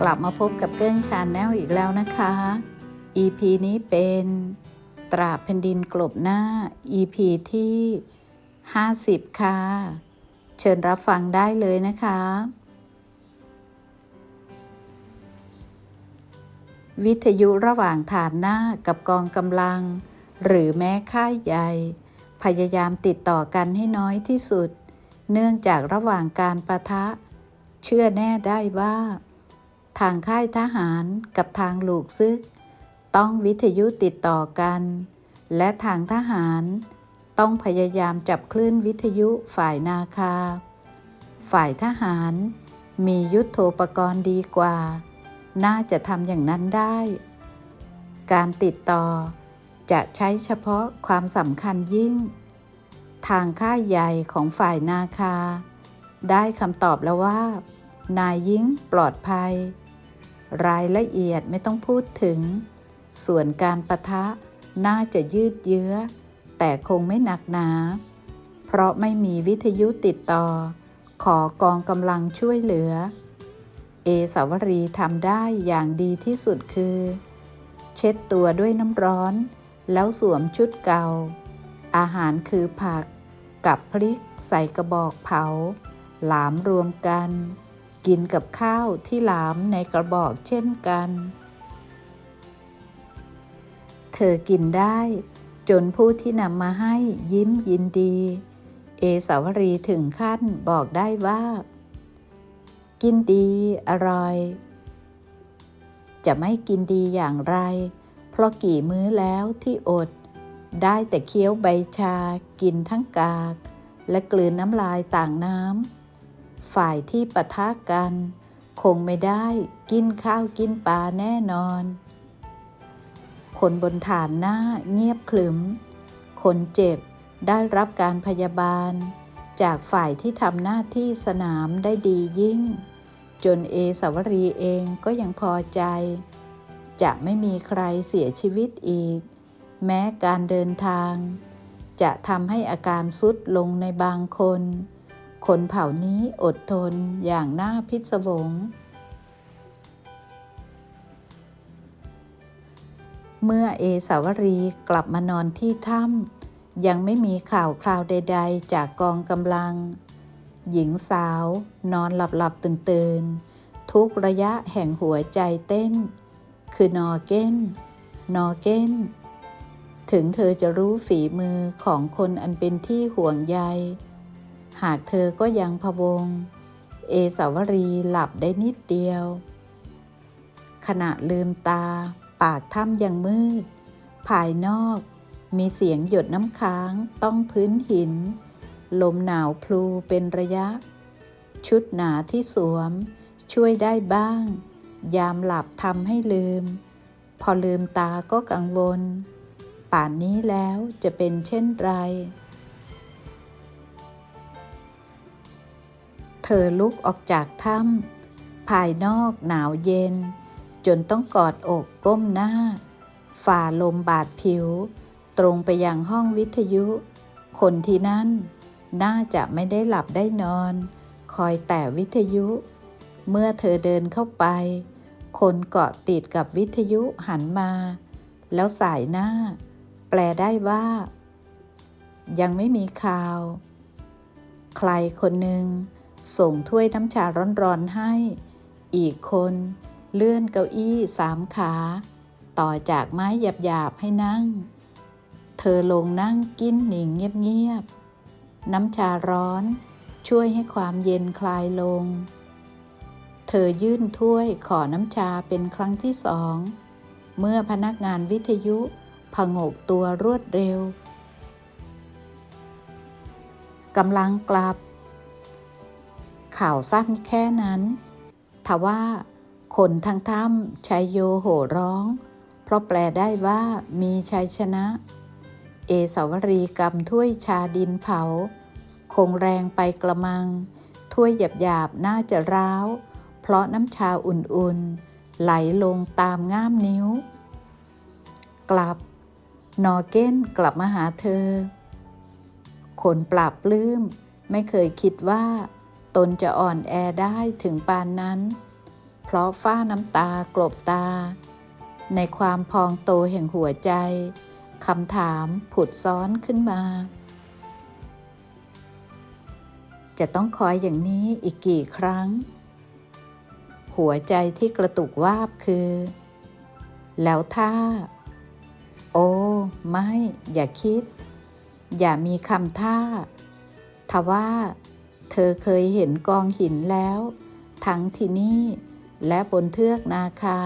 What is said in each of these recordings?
กลับมาพบกับเกิ้งชาแนลอีกแล้วนะคะ EP นี้เป็นตราบแผ่นดินกลบหน้า EP ที่ 50 ค่ะ เชิญรับฟังได้เลยนะคะ วิทยุระหว่างฐานหน้ากับกองกำลัง หรือแม้ค่ายใหญ่ พยายามติดต่อกันให้น้อยที่สุด เนื่องจากระหว่างการประทะ เชื่อแน่ได้ว่า ทางค่ายทหารกับทางหลูกซึก ต้องวิทยุติดต่อกัน และทางทหารต้องพยายามจับคลื่นวิทยุฝ่ายนาคา ฝ่ายทหารมียุทโธปกรณ์ดีกว่า น่าจะทำอย่างนั้นได้ การติดต่อจะใช้เฉพาะความสำคัญยิ่ง ทางค่ายใหญ่ของฝ่ายนาคา ได้คำตอบแล้วว่า นายยิ่งปลอดภัย รายละเอียดไม่ต้องพูดถึง ส่วนการประทะน่าจะยืดเยื้อ แต่คงไม่หนักหนา เพราะไม่มีวิทยุติดต่อ ขอกองกำลังช่วยเหลือ เอสาวรีทำได้อย่างดีที่สุดคือ เช็ดตัวด้วยน้ำร้อน แล้วสวมชุดเก่า อาหารคือผัก กับพริกใส่กระบอกเผา หลามรวมกัน กินกับข้าวที่หลามในกระบอกเช่นกัน เธอกินได้ จนผู้ที่นำมาให้ยิ้มยินดี เอสาวรีถึงขั้นบอกได้ว่า กินดีอร่อย จะไม่กินดีอย่างไร เพราะกี่มื้อแล้วที่อด ได้แต่เคี้ยวใบชากินทั้งกาก และกลืนน้ำลายต่างน้ำ ฝ่ายที่ปะทะกัน คงไม่ได้กินข้าวกินปลาแน่นอน คนบนฐานหน้าเงียบขลึม คนเจ็บได้รับการพยาบาล จากฝ่ายที่ทำหน้าที่สนามได้ดียิ่ง จนเอสาวรีเองก็ยังพอใจ จะไม่มีใครเสียชีวิตอีก แม้การเดินทาง จะทำให้อาการสุดลงในบางคน คนเผ่านี้อดทนอย่างน่าพิศวง เมื่อเอสาวรีกลับมานอนที่ถ้ำยังไม่มีข่าวคราวใด ๆ จากกองกำลัง หญิงสาวนอนหลับหลับตื่นตื่นๆ ทุกระยะแห่งหัวใจเต้น คือนอเก้น นอเก้น ถึงเธอจะรู้ฝีมือของคนอันเป็นที่ห่วงใย หากเธอก็ยังพะวง เอสาวรีหลับได้นิดเดียว ขณะลืมตา ปากถ้ำยังมืด ภายนอก มีเสียงหยดน้ำค้างต้องพื้นหิน ลมหนาวพลูเป็นระยะ ชุดหนาที่สวม ช่วยได้บ้าง ยามหลับทำให้ลืม พอลืมตาก็กังวล ป่านนี้แล้วจะเป็นเช่นไร เธอลุกออกจากถ้ำภายนอกหนาวเย็น จนต้องกอดอกก้มหน้า ฝ่าลมบาดผิว ตรงไปยังห้องวิทยุ คนที่นั่น น่าจะไม่ได้หลับได้นอน คอยแต่วิทยุ เมื่อเธอเดินเข้าไป คนเกาะติดกับวิทยุหันมา แล้วสายหน้า แปลได้ว่า ยังไม่มีข่าว ใครคนหนึ่ง ส่งถ้วยน้ำชาร้อนๆให้ อีกคนเลื่อนเก้าอี้สามขา ต่อจากไม้หยาบๆให้นั่ง เธอลงนั่งกินหนิงเงียบๆ น้ำชาร้อนช่วยให้ความเย็นคลายลง เธอยื่นถ้วยขอน้ำชาเป็นครั้งที่สอง เมื่อพนักงานวิทยุผงกตัวรวดเร็วกำลังกลับ ข่าวสั้นแค่นั้น ทว่าคนทางถ้ำชัยโยโห่ร้อง เพราะแปลได้ว่ามีชัยชนะ เอสาวรีกำถ้วยชาดินเผา คงแรงไปกระมัง ถ้วยหยาบๆน่าจะร้าว เพราะน้ำชาอุ่นๆ ไหลลงตามง่ามนิ้ว กลับ นอเก้นกลับมาหาเธอ คนปราบปลื้มไม่เคยคิดว่า ตนจะอ่อนแอได้ถึงปานนั้น เพราะฝ้าน้ำตากลบตา ในความพองโตแห่งหัวใจคำถามผุดซ้อนขึ้นมา จะต้องคอยอย่างนี้อีกกี่ครั้ง หัวใจที่กระตุกวาบคือ แล้วถ้า โอ้ ไม่ อย่าคิด อย่ามีคำท่าทว่า อเคยเห็นกองหินแล้ว ทั้งที่นี่และบนเทือกนาคา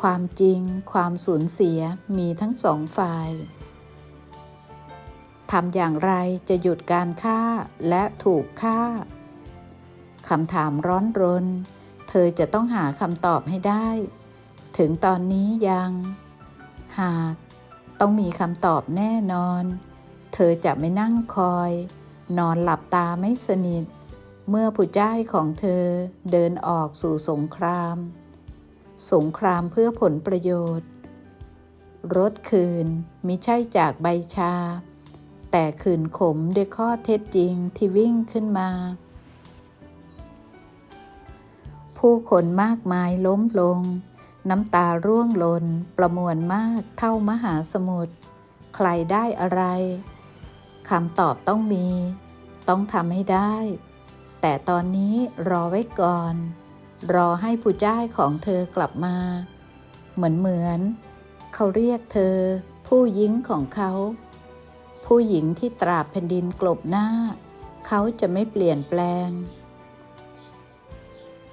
ความจริงความสูญเสียมีทั้งสองฝ่ายทำอย่างไรจะหยุดการฆ่าและถูกฆ่าคำถามร้อนรน เธอจะต้องหาคำตอบให้ได้ ถึงตอนนี้ยัง หากต้องมีคำตอบแน่นอน เธอจะไม่นั่งคอย นอนหลับตาไม่สนิท เมื่อผู้จ้ายของเธอเดินออกสู่สงคราม สงครามเพื่อผลประโยชน์ รถคืนมิใช่จากใบชา แต่คืนขมด้วยข้อเท็จจริงที่วิ่งขึ้นมา ผู้คนมากมายล้มลง น้ำตาร่วงหลนประมวลมากเท่ามหาสมุทรใครได้อะไร คำตอบต้องมี ต้องทำให้ได้ แต่ตอนนี้รอไว้ก่อน รอให้ผู้จ้ายของเธอกลับมา เหมือนเหมือน เขาเรียกเธอ ผู้หญิงของเขา ผู้หญิงที่ตราบแผ่นดินกลบหน้า เขาจะไม่เปลี่ยนแปลง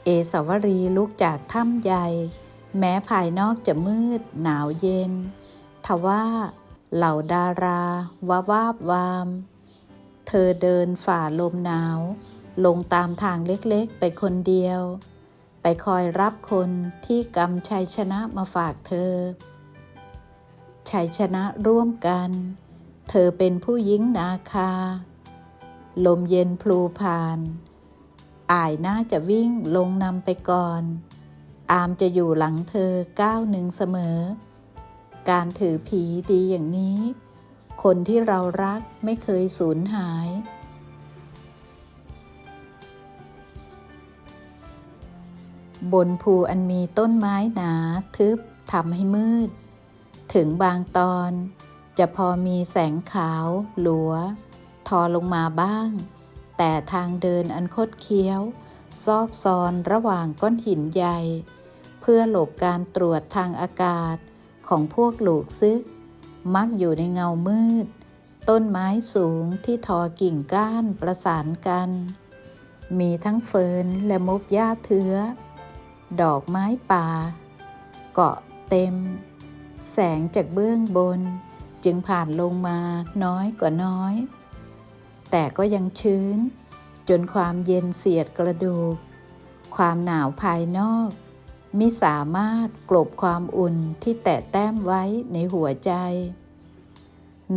เอสาวรีลุกจากถ้ำใหญ่ แม้ภายนอกจะมืดหนาวเย็นทว่า เหล่าดาราวาวาบวาม เธอเดินฝ่าลมหนาว ลงตามทางเล็กๆไปคนเดียว ไปคอยรับคนที่กำชัยชนะมาฝากเธอ ชัยชนะร่วมกัน เธอเป็นผู้หญิงนาคา ลมเย็นพลูผ่าน อายน่าจะวิ่งลงนำไปก่อน อามจะอยู่หลังเธอก้าวหนึ่งเสมอ การถือผีดีอย่างนี้ คนที่เรารักไม่เคยสูญหาย บนภูอันมีต้นไม้หนาทึบทำให้มืด ถึงบางตอนจะพอมีแสงขาว หลัว ทอลงมาบ้าง แต่ทางเดินอันคดเคี้ยว ซอกซอนระหว่างก้อนหินใหญ่ เพื่อหลบการตรวจทางอากาศ ของพวกหลูกซึก มักอยู่ในเงามืด ต้นไม้สูงที่ทอกิ่งก้านประสานกัน มีทั้งเฟิร์นและมบหญ้าเทือดอกไม้ป่า เกาะเต็ม แสงจากเบื้องบน จึงผ่านลงมาน้อยกว่าน้อย แต่ก็ยังชื้น จนความเย็นเสียดกระดูก ความหนาวภายนอก มิสามารถกลบความอุ่นที่แตะแต้มไว้ในหัวใจ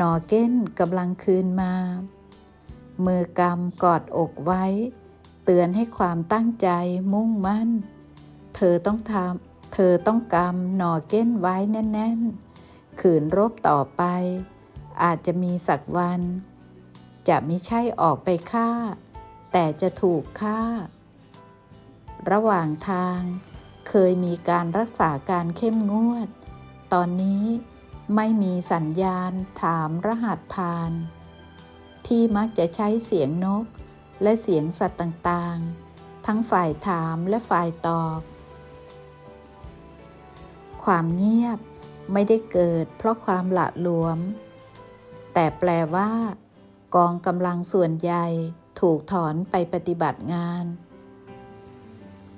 นอเก้นกำลังคืนมา มือกำกอดอกไว้ เตือนให้ความตั้งใจมุ่งมั่น เธอต้องทำเธอต้องกำนอเก้นไว้แน่น ๆ ขืนรบต่อไป อาจจะมีสักวัน จะไม่ใช่ออกไปฆ่า แต่จะถูกฆ่า ระหว่างทาง เคยมีการรักษาการเข้มงวด ตอนนี้ไม่มีสัญญาณถามรหัสผ่าน ที่มักจะใช้เสียงนก และเสียงสัตว์ต่างๆ ทั้งฝ่ายถามและฝ่ายตอบ ความเงียบไม่ได้เกิดเพราะความหละหลวม แต่แปลว่า กองกำลังส่วนใหญ่ถูกถอนไปปฏิบัติงาน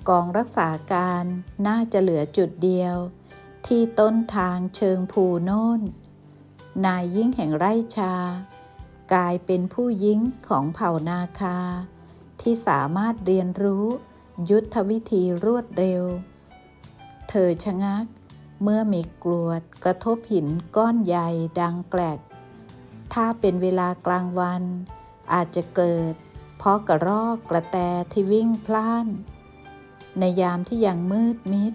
กองรักษาการน่าจะเหลือจุดเดียว ที่ต้นทางเชิงภูโน่น นายยิ่งแห่งไร่ชา กลายเป็นผู้ยิ่งของเผ่านาคา ที่สามารถเรียนรู้ยุทธวิธีรวดเร็ว เธอชะงักเมื่อมีกรวดกระทบหินก้อนใหญ่ดังแกลก ถ้าเป็นเวลากลางวัน อาจจะเกิด เพราะกระรอกกระแตที่วิ่งพล่าน ในยามที่ยังมืดมิด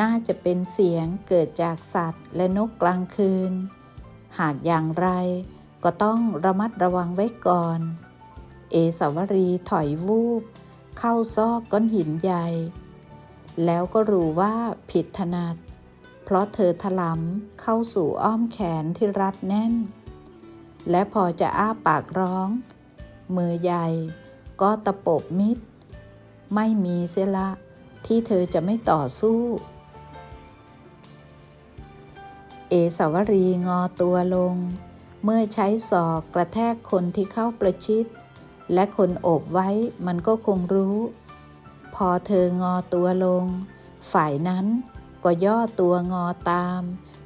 น่าจะเป็นเสียงเกิดจากสัตว์และนกกลางคืน หากอย่างไรก็ต้องระมัดระวังไว้ก่อน เอสาวรีถอยวูบ เข้าซอกก้อนหินใหญ่ แล้วก็รู้ว่าผิดถนัด เพราะเธอถลำเข้าสู่อ้อมแขนที่รัดแน่น และพอจะอ้าปากร้อง มือใหญ่ก็ตะปบมิด ไม่มีเสียละที่เธอจะไม่ต่อสู้ เอสาวรีงอตัวลง เมื่อใช้ศอกกระแทกคนที่เข้าประชิด และคนโอบไว้มันก็คงรู้ พอเธองอตัวลง ฝ่ายนั้นก็ย่อตัวงอตาม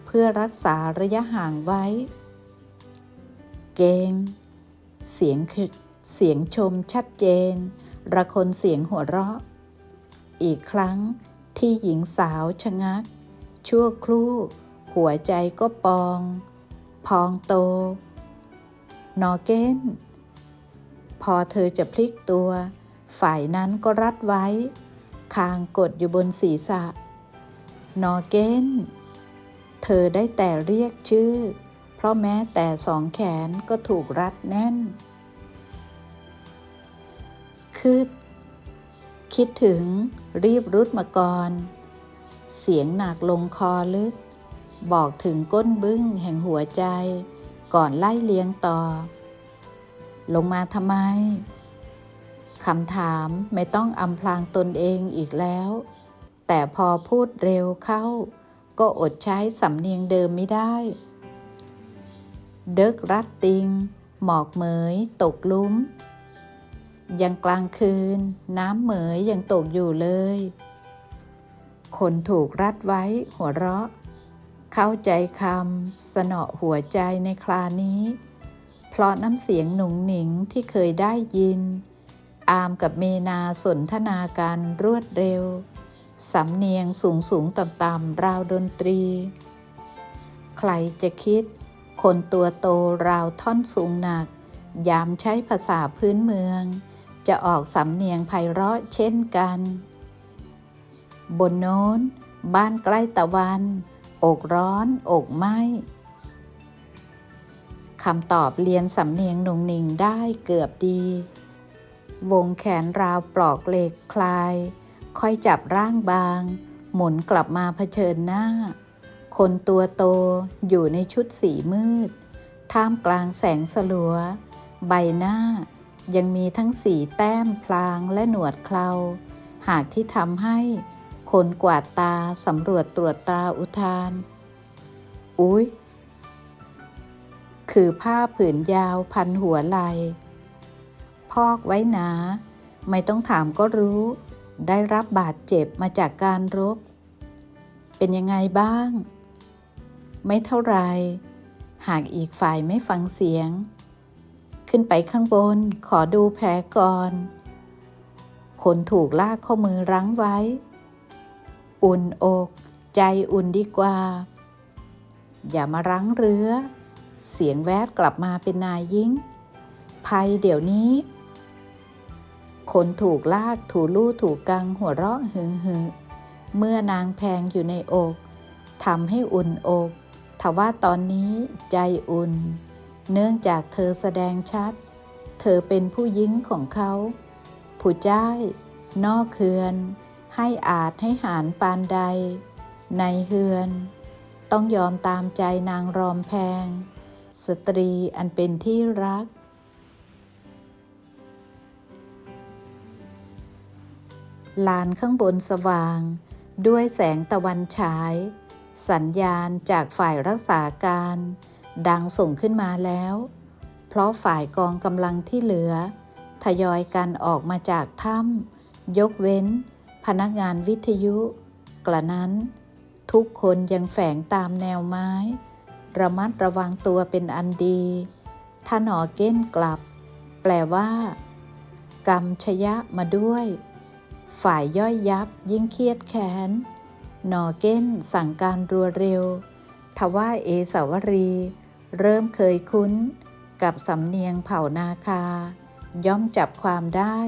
เพื่อรักษาระยะห่างไว้ เกงเสียงเสียงชมชัดเจน ระคนเสียงหัวเราะ อีกครั้งที่หญิงสาวชะงัก ชั่วครู่ หัวใจก็ปอง พองโต นอเก้น พอเธอจะพลิกตัว ฝ่ายนั้นก็รัดไว้ คางกดอยู่บนศีรษะ นอเก้น เธอได้แต่เรียกชื่อ เพราะแม้แต่สองแขนก็ถูกรัดแน่น คืดคิดถึงรีบรุดมาก่อน เสียงหนักลงคอลึก บอกถึงก้นบึ้งแห่งหัวใจ ก่อนไล่เลี้ยงต่อ ลงมาทำไมคำถามไม่ต้องอำพรางตนเองอีกแล้ว แต่พอพูดเร็วเข้า ก็อดใช้สำเนียงเดิมไม่ได้ เดิกรัดติง หมอกเหมย ตกลุ้ม ยังกลางคืน น้ำเหมยยังตกอยู่เลย คนถูกรัดไว้หัวเราะ เข้าใจคำสนอหัวใจในคลานี้ เพราะน้ำเสียงหนุ่งหนิงที่เคยได้ยิน อามกับเมนาสนทนาการรวดเร็ว สำเนียงสูงสูงต่ำต่ำราวดนตรี ใครจะคิด คนตัวโตราวท่อนสูงหนักยามใช้ภาษาพื้นเมือง จะออกสำเนียงไพเราะเช่นกัน บนโน้น บ้านใกล้ตะวัน อกร้อน อกไหมคำตอบเรียนสำเนียงหนุ่งหนิงได้เกือบดี วงแขนราวปลอกเหล็กคลาย ค่อยจับร่างบาง หมุนกลับมาเผชิญหน้า คนตัวโตอยู่ในชุดสีมืด ท่ามกลางแสงสลัว ใบหน้า ยังมีทั้งสีแต้มพลางและหนวดเคราหากที่ทำให้คนกวาดตาสำรวจตรวจตราอุทาน อุ๊ย คือผ้าผืนยาวพันหัวไหลพอกไว้หนา ไม่ต้องถามก็รู้ ได้รับบาดเจ็บมาจากการรบ เป็นยังไงบ้าง ไม่เท่าไร หากอีกฝ่ายไม่ฟังเสียง ขึ้นไปข้างบน ขอดูแผลก่อน คนถูกลากข้อมือรั้งไว้ อุ่นอก ใจอุ่นดีกว่า อย่ามารั้งเรือ เสียงแวดกลับมาเป็นนายยิ่ง ภัยเดี๋ยวนี้ คนถูกลากถูลู่ถูกกังหัวเราะหือหือเมื่อนางแพงอยู่ในอกทำให้อุ่นอกทว่าตอนนี้ใจอุ่น เนื่องจากเธอแสดงชัด เธอเป็นผู้ยิงของเขา ผู้จ้ายนอกเคือน ให้อาจให้หารปานใด ในเฮือน ต้องยอมตามใจนางรอมแพง สตรีอันเป็นที่รักลานข้างบนสว่าง ด้วยแสงตะวันฉาย สัญญาณจากฝ่ายรักษาการ ดังส่งขึ้นมาแล้ว เพราะฝ่ายกองกำลังที่เหลือ ทยอยกันออกมาจากถ้ำยกเว้น พนักงานวิทยุ กระนั้น ทุกคนยังแฝงตามแนวไม้ ระมัดระวังตัวเป็นอันดีถ้าหนอเก้นกลับ แปลว่า กรรมชยะมาด้วย ฝ่ายย่อยยับยิ่งเครียดแค้นนอเก้นสั่งการรัวเร็วทว่าเอสาวรี เริ่มเคยคุ้นกับสำเนียงเผ่านาคา ย่อมจับความได้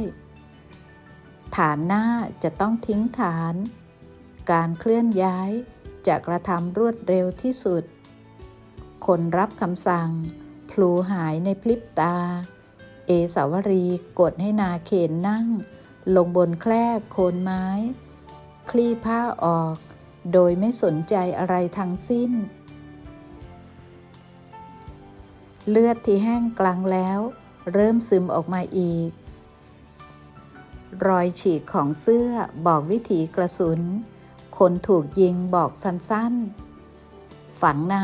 ฐานหน้าจะต้องทิ้งฐาน การเคลื่อนย้ายจะกระทำรวดเร็วที่สุด คนรับคำสั่ง พลูหายในพลิบตา เอสาวรีกดให้นาเขนนั่ง ลงบนแคร่โคนไม้ คลี่ผ้าออก โดยไม่สนใจอะไรทั้งสิ้น เลือดที่แห้งกลางแล้ว เริ่มซึมออกมาอีก รอยฉีกของเสื้อบอกวิถีกระสุน คนถูกยิงบอกสั้นๆ ฝังใน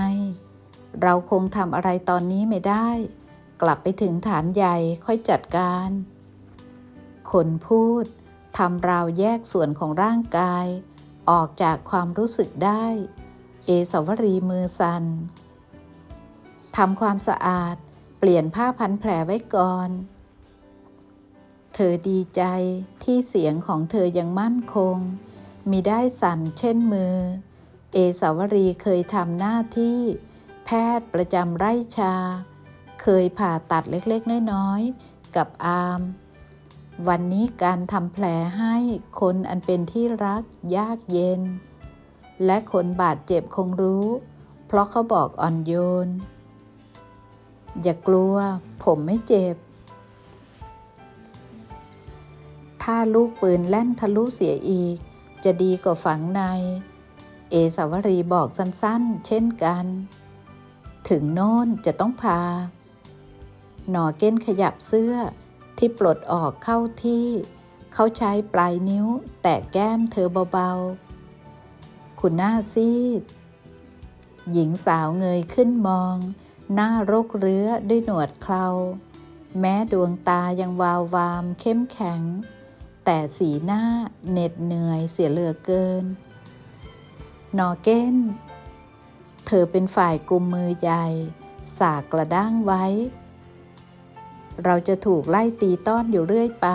เราคงทำอะไรตอนนี้ไม่ได้ กลับไปถึงฐานใหญ่ค่อยจัดการ คนพูดทำราวแยกส่วนของร่างกาย ออกจากความรู้สึกได้ เอสวรีมือสัน ทำความสะอาด เปลี่ยนผ้าพันแผลไว้ก่อน เธอดีใจที่เสียงของเธอยังมั่นคง มีได้สั่นเช่นมือ เอสาวรีเคยทำหน้าที่ แพทย์ประจำไร่ชา เคยผ่าตัดเล็กๆ น้อยๆ กับอามวันนี้การทำแผลให้คนอันเป็นที่รักยากเย็น และคนบาดเจ็บคงรู้ เพราะเขาบอกอ่อนโยน อย่ากลัว ผมไม่เจ็บ ถ้าลูกปืนแล่นทะลุเสียอีก จะดีกว่าฝังใน เอสาวรีบอกสั้นๆ เช่นกัน ถึงโน่นจะต้องพา หนอเก้นขยับเสื้อที่ปลดออกเข้าที่ เขาใช้ปลายนิ้ว แตะแก้มเธอเบาๆ คุณหน้าซีด หญิงสาวเงยขึ้นมอง หน้ารกเรื้อด้วยหนวดเคราแม้ดวงตายังวาววามเข้มแข็ง แต่สีหน้าเหน็ดเหนื่อยเสียเหลือเกิน นอเก้น เธอเป็นฝ่ายกุมมือใหญ่ สากกระด้างไว้ เราจะถูกไล่ตีต้อนอยู่เรื่อยไป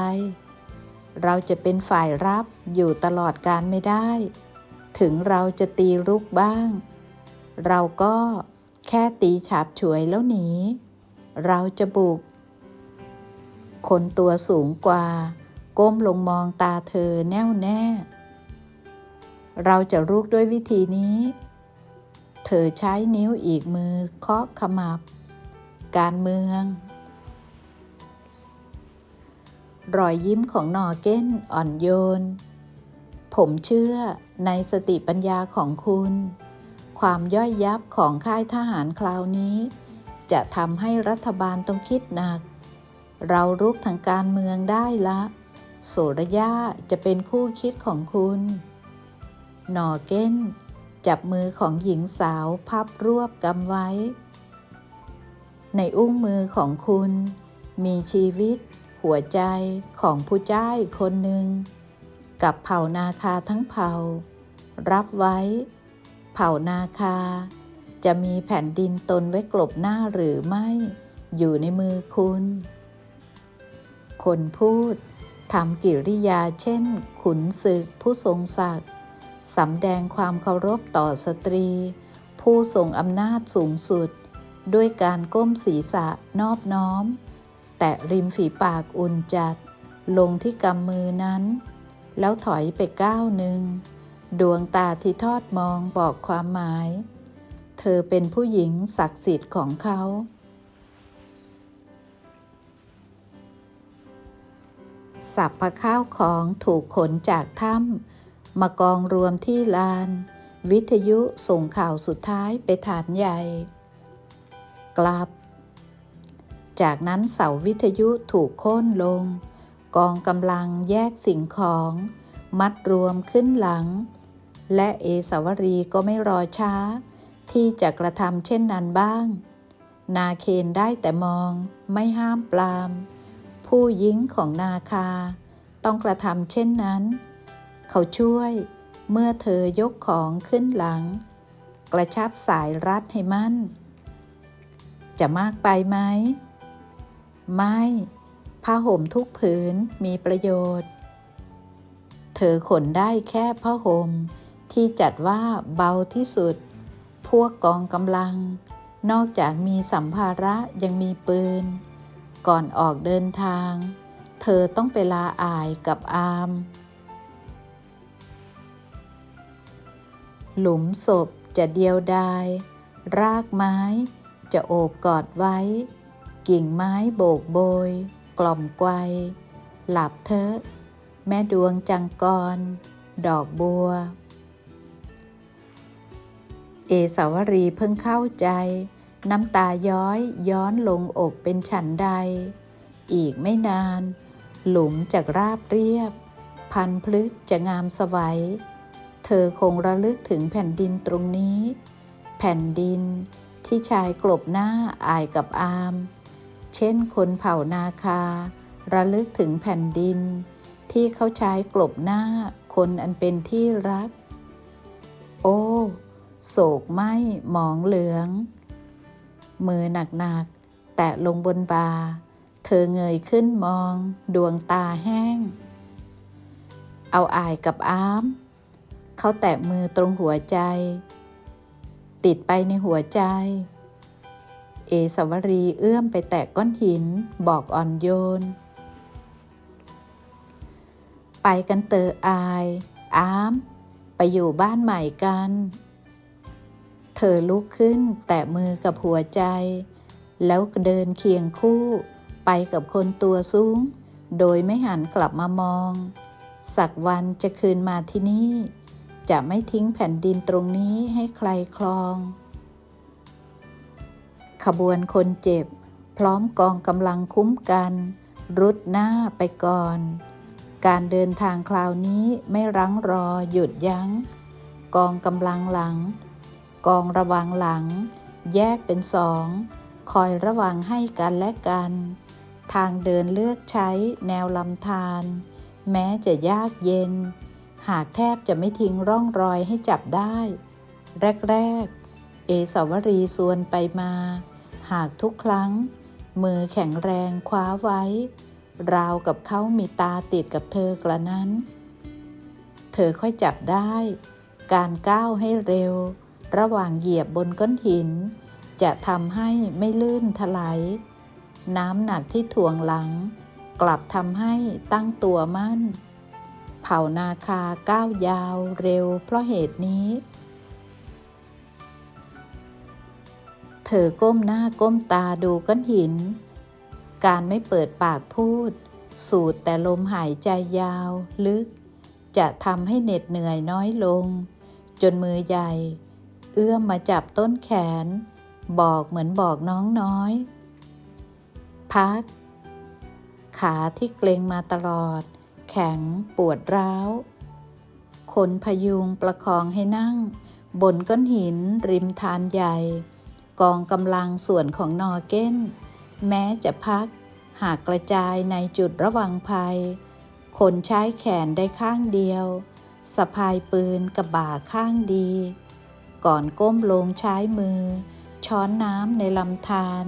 เราจะเป็นฝ่ายรับอยู่ตลอดการไม่ได้ ถึงเราจะตีรุกบ้าง เราก็ แค่ตีฉาบฉวยแล้วหนี เราจะบุก คนตัวสูงกว่า ก้มลงมองตาเธอแน่วแน่ เราจะรุกด้วยวิธีนี้ เธอใช้นิ้วอีกมือเคาะขมับ การเมือง รอยยิ้มของนอเก้นอ่อนโยน ผมเชื่อในสติปัญญาของคุณ ความย่อยยับของค่ายทหารคราวนี้ จะทำให้รัฐบาลต้องคิดหนัก เรารุกทางการเมืองได้ละ โสระยะจะเป็นคู่คิดของคุณนอเก้น จับมือของหญิงสาวพับรวบกำไว้ ในอุ้งมือของคุณ มีชีวิต หัวใจของผู้จ้ายคนหนึ่ง กับเผ่านาคาทั้งเผ่า รับไว้ เผ่านาคา จะมีแผ่นดินตนไว้กลบหน้าหรือไม่ อยู่ในมือคุณ คนพูดทำกิริยาเช่น ขุนศึกผู้ทรงศักดิ์สำแดงความเคารพต่อสตรี ผู้ทรงอำนาจสูงสุด ด้วยการก้มศีรษะนอบน้อม แตะริมฝีปากอุ่นจัด ลงที่กำมือนั้น แล้วถอยไปก้าวหนึ่ง ดวงตาที่ทอดมองบอกความหมาย เธอเป็นผู้หญิงศักดิ์สิทธิ์ของเขา สับพข้าวของถูกขนจากถ้ำมากองรวมที่ลาน วิทยุส่งข่าวสุดท้ายไปฐานใหญ่ กลับ จากนั้นเสาวิทยุถูกโค่นลง กองกำลังแยกสิ่งของมัดรวมขึ้นหลัง และเอสาวรีก็ไม่รอช้า ที่จะกระทำเช่นนั้นบ้าง นาเคนได้แต่มองไม่ห้ามปราม ผู้ยิงของนาคา ต้องกระทำเช่นนั้น เขาช่วยเมื่อเธอยกของขึ้นหลัง กระชับสายรัดให้มั่น จะมากไปไหม ไม่ ผ้าห่มทุกผืนมีประโยชน์ เธอขนได้แค่ผ้าห่ม ที่จัดว่าเบาที่สุด พวกกองกำลัง นอกจากมีสัมภาระยังมีปืน ก่อนออกเดินทาง เธอต้องไปลาอายกับอาม หลุมศพจะเดียวดาย รากไม้จะโอบกอดไว้ กิ่งไม้โบกโบย กล่อมไกวหลับเถอะ แม่ดวงจังกร ดอกบัว เอสาวรีเพิ่งเข้าใจ น้ำตาย้อยย้อนลงอกเป็นฉันใด อีกไม่นาน หลุมจากราบเรียบ พันพลึกจะงามสวัย เธอคงระลึกถึงแผ่นดินตรงนี้ แผ่นดินที่ชายกลบหน้าอายกับอาม เช่นคนเผ่านาคา ระลึกถึงแผ่นดิน ที่เขาใช้กลบหน้าคนอันเป็นที่รัก โอ้ โศกไหมหมองเหลือง มือหนักๆ แตะลงบนบา เธอเงยขึ้นมอง ดวงตาแห้ง เอาอายกับอาม เขาแตะมือตรงหัวใจ ติดไปในหัวใจ เอสวรีเอื้อมไปแตะก้อนหิน บอกอ่อนโยน ไปกันเตออายอาม ไปอยู่บ้านใหม่กัน อลุกขึ้นแตะมือกับหัวใจ แล้วเดินเคียงคู่ ไปกับคนตัวสูง โดยไม่หันกลับมามอง สักวันจะคืนมาที่นี่ จะไม่ทิ้งแผ่นดินตรงนี้ให้ใครคลอง ขบวนคนเจ็บ พร้อมกองกำลังคุ้มกัน รุดหน้าไปก่อน การเดินทางคราวนี้ไม่รั้งรอหยุดยัง้ง กองกำลังหลัง กองระวังหลัง แยกเป็นสองคอยระวังให้กันและกัน ทางเดินเลือกใช้แนวลำธาร แม้จะยากเย็น หากแทบจะไม่ทิ้งร่องรอยให้จับได้ แรก ๆ เอสาวรีสวนไปมา หากทุกครั้ง มือแข็งแรงคว้าไว้ ราวกับเขามีตาติดกับเธอกระนั้น เธอค่อยจับได้ การก้าวให้เร็ว ระหว่างเหยียบบนก้อนหิน จะทำให้ไม่ลื่นถลายน้ำหนักที่ถ่วงหลัง กลับทำให้ตั้งตัวมั่น เผ่านาคาก้าวยาวเร็วเพราะเหตุนี้ เธอก้มหน้าก้มตาดูก้อนหิน การไม่เปิดปากพูด สูดแต่ลมหายใจยาวลึก จะทำให้เหน็ดเหนื่อยน้อยลง จนมือใหญ่ เอื้อมมาจับต้นแขน บอกเหมือนบอกน้องน้อย พัก ขาที่เกรงมาตลอด แข็งปวดร้าวคนพยุงประคองให้นั่ง บนก้อนหินริมทานใหญ่ กองกำลังส่วนของนอเก้น แม้จะพัก หากกระจายในจุดระวังภัย คนใช้แขนได้ข้างเดียวสะพายปืนกับบ่าข้างดี ก่อนก้มลงใช้มือ ช้อนน้ำในลำธาร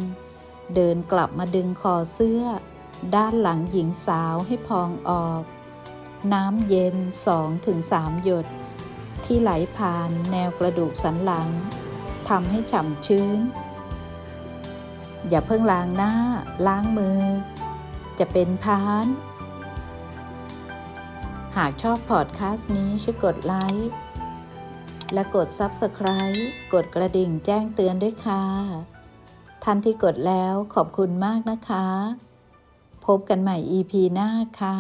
เดินกลับมาดึงคอเสื้อ ด้านหลังหญิงสาวให้พองออก น้ำเย็นสองถึงสามหยด ที่ไหลผ่านแนวกระดูกสันหลังทำให้ฉ่ำชื้น อย่าเพิ่งล้างหน้า ล้างมือ จะเป็นพาน หากชอบพอดแคสต์นี้ช่วยกดไลค์ และกด Subscribe กดกระดิ่งแจ้งเตือนด้วยค่ะ ท่านที่กดแล้วขอบคุณมากนะคะ พบกันใหม่ EP หน้าค่ะ